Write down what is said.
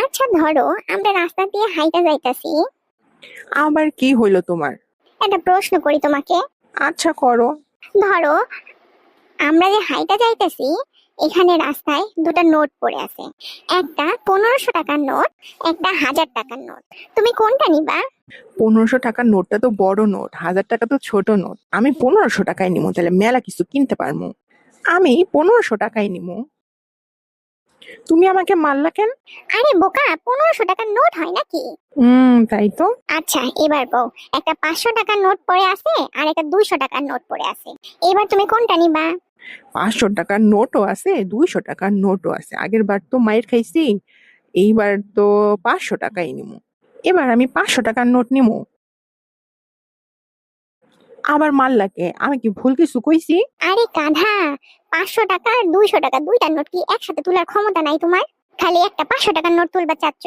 আচ্ছা ধরো আমরা রাস্তা দিয়ে হাইটা যাইতাছি। আবার কি হইল তোমার? একটা প্রশ্ন করি তোমাকে। আচ্ছা করো। ধরো আমরা যে হাইটা যাইতেছি এখানে রাস্তায় দুটো নোট পড়ে আছে। একটা পনেরোশো টাকার নোট একটা হাজার টাকার নোট। তুমি কোনটা নিবা? পনেরোশো টাকার নোটটা তো বড় নোট হাজার টাকা তো ছোট নোট। আমি পনেরোশো টাকায় নিবো তাহলে মেলা কিছু কিনতে পারব আমি পনেরোশো টাকায় নিবো তুমি আমাকে মারলা কেন? আরে বোকা পনেরোশো টাকার নোট হয় নাকি? হুম তাই তো। আচ্ছা এবার বউ একটা পাঁচশো টাকার নোট পড়ে আছে আর একটা দুইশো টাকার নোট পড়ে আছে। এবার তুমি কোনটা নিবা? পাঁচশো টাকার নোটও আছে দুইশো টাকার নোটও আছে। আগের বার তো মায়ের খাইছি এইবার তো পাঁচশো টাকাই নিবো এবার আমি পাঁচশো টাকার নোট নিবো আবার লাগে। আমি কি ভুল কিছু কইছি? আরে কাঁধা পাঁচশো টাকা আর দুইশো টাকা, দুইটা নোট কি একসাথে তোলার ক্ষমতা নাই তোমার? খালি একটা পাঁচশো টাকার নোট তুলবা চাচ্ছ?